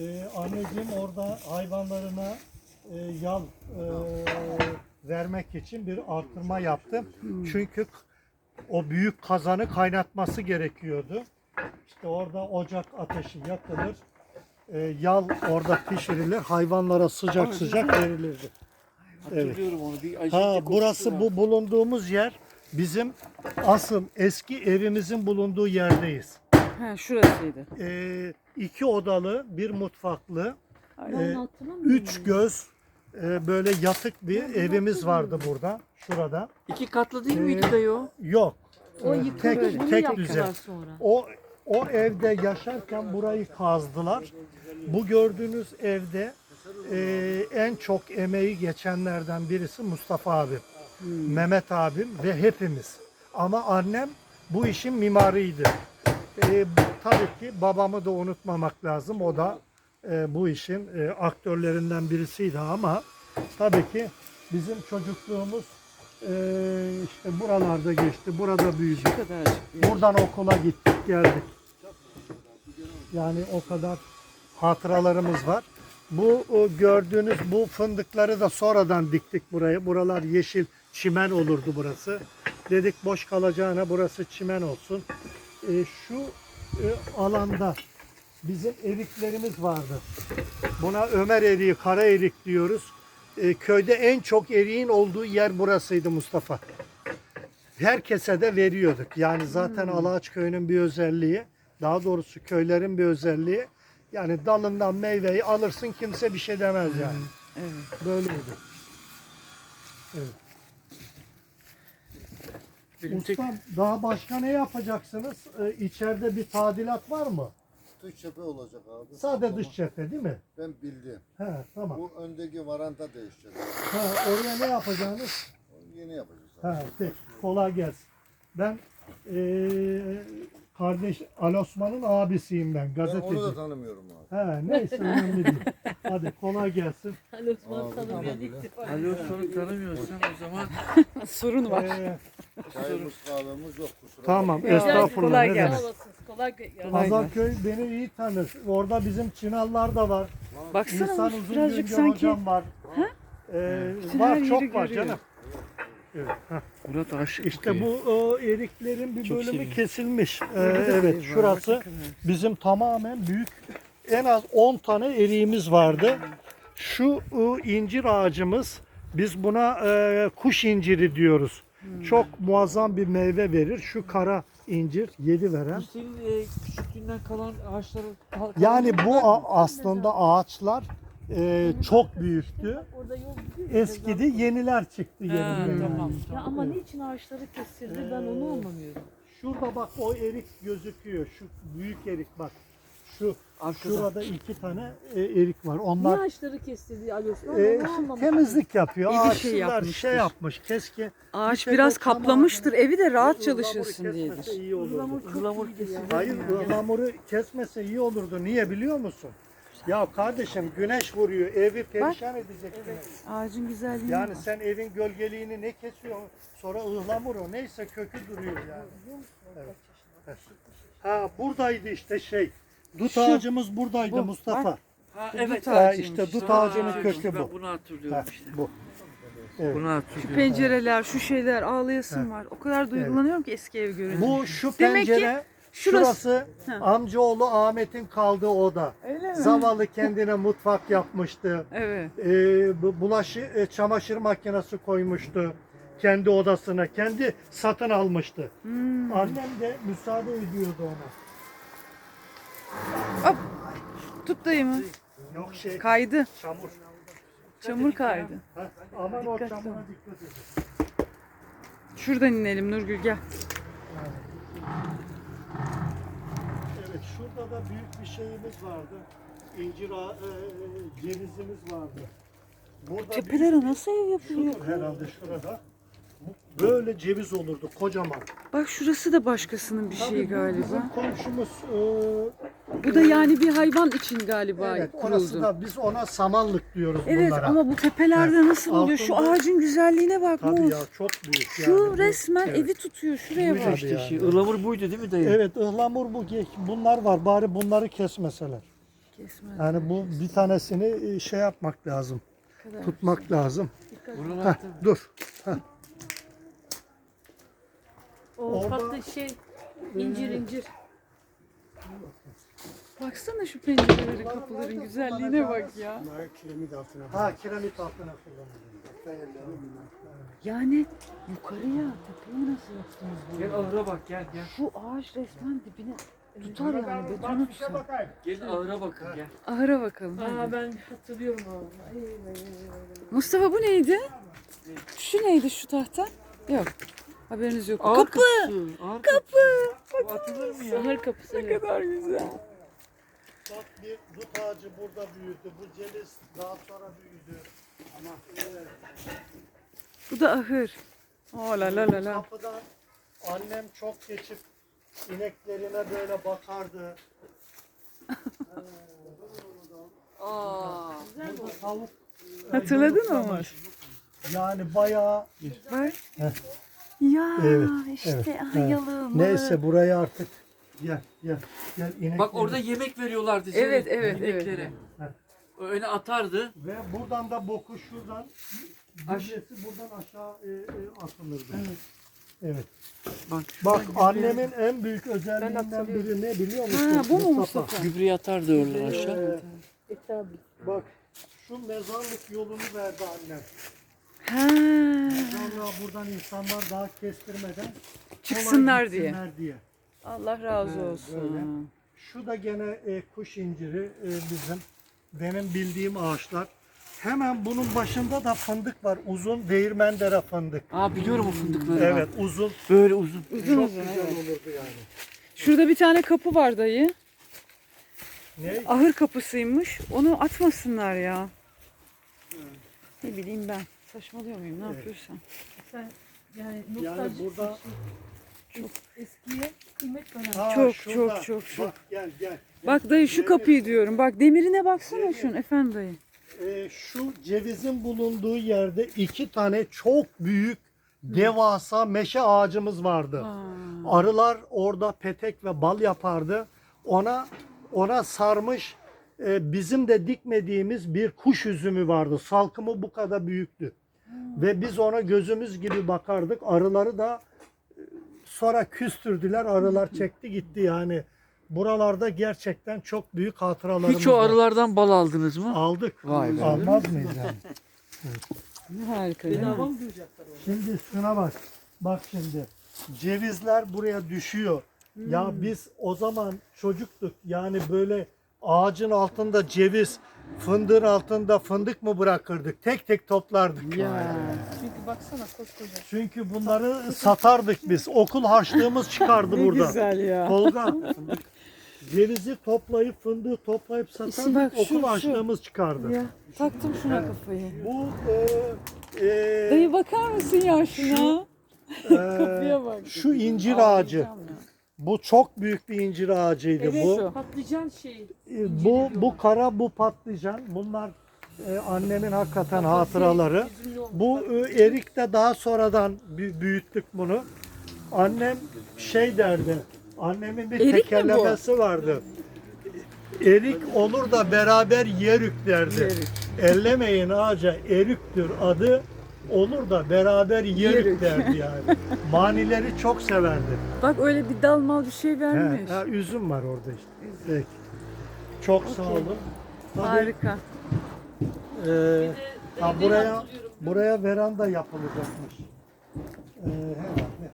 Ee, anneciğim orada hayvanlarına e, yal e, vermek için bir artırma yaptım. Çünkü o büyük kazanı kaynatması gerekiyordu. İşte orada ocak ateşi yakılır. E, yal orada pişirilir. Hayvanlara sıcak sıcak verilirdi. Evet. Hatırlıyorum onu. Bir acı Ha kokusu burası var. bu bulunduğumuz yer bizim asıl eski evimizin bulunduğu yerdeyiz. Ha şurasıydı. Ee, iki odalı, bir mutfaklı, Ee, hatırlamıyorum üç göz e, böyle yatık bir evimiz vardı burada, şurada. İki katlı değil Ee, miydi dayı o? Yok. O Ee, yıkıldı. tek bunu tek yaptılar sonra. O o evde yaşarken burayı kazdılar. Bu gördüğünüz evde e, en çok emeği geçenlerden birisi Mustafa abim, Hmm. Mehmet abim ve hepimiz. Ama annem bu işin mimarıydı. E, tabii ki babamı da unutmamak lazım. O da e, bu işin e, aktörlerinden birisiydi ama tabii ki bizim çocukluğumuz e, işte buralarda geçti. Burada büyüdük. Buradan okula gittik geldik. Yani o kadar hatıralarımız var. Bu o gördüğünüz bu fındıkları da sonradan diktik buraya. Buralar yeşil çimen olurdu burası. Dedik boş kalacağına burası çimen olsun. E, şu e, alanda bizim eriklerimiz vardı. Buna Ömer eriği, kara erik diyoruz. E, köyde en çok eriğin olduğu yer burasıydı Mustafa herkese de veriyorduk. Yani zaten Hmm. Alaç köyünün bir özelliği, daha doğrusu köylerin bir özelliği. Yani dalından meyveyi alırsın kimse bir şey demez yani. Evet. Böyleydi. Benim tek Usta daha başka ne yapacaksınız? Ee, içeride bir tadilat var mı? Dış cephe olacak abi. Sade dış cephe değil mi? Ben bildim. He tamam. Bu öndeki varanta değişecek. Ha, oraya ne yapacaksınız? Onu yeni yapacağız abi. Ha, peki, kolay gelsin. Ben eee kardeş Ali Osman'ın abisiyim ben, Ben gazeteci. onu da tanımıyorum abi. He, neyse önemli değil. Hadi kolay gelsin. Ali Osman tanımıyor. ilk bile. defa. Ali Osman'ı tanımıyorsam o zaman Sorun var. Ee, Çayımız kahvemiz yok kusura tamam, bakma. estağfurullah. Kolay ne gelsin. demek. Kolay gelsin. Pazarköy beni iyi tanır. Orada bizim Çınarlar da var. Baksana İnsan uzun birazcık sanki hocam var. Ee, Bütün her var yeri çok var görüyor. canım. Evet, heh. Murat aşık İşte bu o, eriklerin bir Çok bölümü seviyorum. kesilmiş. Ee, evet şurası bizim tamamen büyük en az 10 tane eriğimiz vardı. Şu ı, incir ağacımız biz buna e, kuş inciri diyoruz. Çok muazzam bir meyve verir. Şu kara incir yedi veren. Bu senin e, küçüklüğünden kalan ağaçların kal- Yani kalan- bu a- aslında ağaçlar e, çok büyüktü. Eskidi, yeniler çıktı yerine. tamam. Ya ama niçin ağaçları kesildi ben onu anlamıyorum. Şurada bak o erik gözüküyor. Şu büyük erik bak. Şu Arkada. şurada iki tane e, erik var. Niye Onlar ağaçları kesildi Ali Osman? e, onu anlamadım. temizlik yapıyor. İyi bir Ağaçlar şey şey, yapmıştır. yapmış. Keşke Ağaç İşte biraz bu tamam. kaplamıştır. Evi de rahat çalışırsın kesmese diyedir. iyi olurdu. Ihlamur çok Ihlamur iyiydi ya. Hayır ıhlamuru kesmese iyi olurdu. Niye biliyor musun? Ya kardeşim güneş vuruyor. Evi perişan edecek. güneş. Ağacın güzelliği. Yani sen evin gölgeliğini ne kesiyorsun? Sonra ıhlamur o. Neyse kökü duruyor yani. Evet. Evet. Ha buradaydı işte şey. Dut Şu. ağacımız buradaydı Bu. Mustafa. Ha, Dut evet. Ha, ağacıymış işte dut ağacının Ha, kökü ben bu. bunu Ha, hatırlıyorum işte. bu. Evet. Bunu hatırlıyorum. Şu pencereler, şu şeyler ağlayasım var. O kadar duygulanıyorum ki eski ev görünce. Bu şu Demek ki pencere şurası- şurası amcaoğlu Ahmet'in kaldığı oda. Öyle mi? Zavallı kendine mutfak yapmıştı. Evet. Ee, bu- bulaşı e, çamaşır makinesi koymuştu kendi odasına. Kendi satın almıştı. Hmm. Annem de müsaade ediyordu ona. Tut dayımı. Yok şey Kaydı. çamur. Çamur kaydı. Ha, aman o Dikkatli çamura ol. dikkat edin. Şuradan inelim Nurgül gel. Şurada da büyük bir şeyimiz vardı. İncir ağa- e, e, cevizimiz vardı. Burada Tepelere nasıl ev büyük- yapılıyor? şudur herhalde şurada. Böyle ceviz olurdu kocaman. Bak şurası da başkasının bir Tabii şeyi bu galiba. Bizim komşumuz e, Bu da yani bir hayvan için galiba evet orası kuruldu. da biz ona samanlık diyoruz Evet bunlara. ama bu tepelerde nasıl oluyor? Şu Altında- ağacın güzelliğine bak Tabii Muğuz. ya çok büyük. Şu yani bu- resmen evet. evi tutuyor. Şuraya bak. işte İşte şey, yani. ıhlamur buydu değil mi dayı? Evet ıhlamur bu. Bunlar var bari bunları kesmeseler. Kesmez. Yani bu bir tanesini e, şey yapmak lazım. kadar Tutmak lazım. Heh, dur. O Orada- tatlı şey incir incir. Baksana şu pencerelerin kapıların güzelliğine bak ya. Ha kiremit altına kullanılıyor. Yani yukarıya tepeye nasıl yaptınız bunu? Gel ahıra bak gel gel. Şu ağaç resmen dibine tutar yani betona tutar. Gelin ahıra bakın gel. Ahıra bakalım. Aa ben hatırlıyorum ay. Mustafa bu neydi? Şu neydi şu tahta? Yok. Haberiniz yok. Ağır Kapı. kapısı. Ağır kapı. Bu atılır mı ya? Sahır kapısı. Ne evet. kadar güzel. Bak bir dut ağacı burada büyüdü. Bu ceviz daha sonra büyüdü. Ama Bu da ahır. Oh la la la la. kapıdan annem çok geçip ineklerine böyle bakardı. Aa. Hatırladın mı Umut? yani bayağı Bak. Ya Evet, işte evet, ayalım. neyse burayı artık gel gel gel inek. Bak orada yemek veriyorlardı. Evet, Zeynep, evet, evet. ineklere. Evet. Öyle atardı. ve buradan da boku şuradan gübresi buradan aşağı e, e, atılırdı. Evet. Evet. Bak. Bak annemin en büyük özelliğinden biri ne biliyor musun? Ha, bu mu Mustafa? Gübreyi atardı oradan aşağı. Ee, E tabi. bak şu mezarlık yolunu verdi annem. Ha. Sonra buradan insanlar daha kestirmeden Çıksınlar diye. gitsinler diye. Allah razı Evet, olsun. Şu da gene e, kuş inciri e, bizim. Benim bildiğim ağaçlar. Hemen bunun başında da fındık var. Uzun değirmendere fındık. Aa biliyorum o fındıkları. Evet uzun. Böyle uzun. Uzun Çok uzun. güzel evet. olurdu yani. Şurada bir tane kapı var dayı. Ne? Ahır kapısıymış. Onu atmasınlar ya. Ne bileyim ben. Saçmalıyor muyum? Ne Evet. yapıyorsam. Sen yani Yani burada çok eskiye kıymet veren. Ha, Çok, şurada. çok, çok, çok. Bak gel gel. Bak dayı şu kapıyı diyorum. Bak demirine baksana şunun efendim dayı. E, şu cevizin bulunduğu yerde iki tane çok büyük devasa meşe ağacımız vardı. Aa. Arılar orada petek ve bal yapardı. Ona ona sarmış e, bizim de dikmediğimiz bir kuş üzümü vardı. Salkımı bu kadar büyüktü. Ve biz ona gözümüz gibi bakardık. Arıları da e, sonra küstürdüler. Arılar çekti gitti yani. Buralarda gerçekten çok büyük hatıralarımız Hiç o var. arılardan bal aldınız mı? Aldık. Vay be. Almaz mıyız yani? Ne harika mi? Bedava mı duyacaklar onu? Şimdi şuna bak. Bak şimdi. Cevizler buraya düşüyor. Ya biz o zaman çocuktuk. Yani böyle ağacın altında ceviz, fındığın altında fındık mı bırakırdık? Tek tek toplardık. Ya. Çünkü baksana koskoca. Çünkü bunları satardık biz. Okul harçlığımız çıkardı Ne burada. güzel ya. Tolga. Cevizi toplayıp fındığı toplayıp satardık. bak şu, okul şu. harçlığımız çıkardı. Ya taktım şuna kafayı. Bu e, e, Dayı bakar mısın ya şuna? e, Kapıya bak. şu incir ağacı. Ağlayacağım ya. Bu çok büyük bir incir ağacıydı Evet bu. şu. patlıcan şey. E, Bu bu kara bu patlıcan. Bunlar e, annemin hakikaten hatıraları. Üzümlü olmuş. Bu e, erik de daha sonradan bü- büyüttük bunu. Annem şey derdi. Annemin bir Erik mi bu? tekerlemesi vardı. Erik olur da beraber yerük derdi. Yerük. Ellemeyin ağaca erüktür adı. Olur da beraber Yerük. derdi yani. Manileri çok severdi. Bak öyle bir dal mal bir şey He, vermiş. ha, üzüm var orada işte. Peki. Çok sağ olun. Tabii, Harika. e, ha, buraya buraya veranda yapılacakmış. E, herhalde.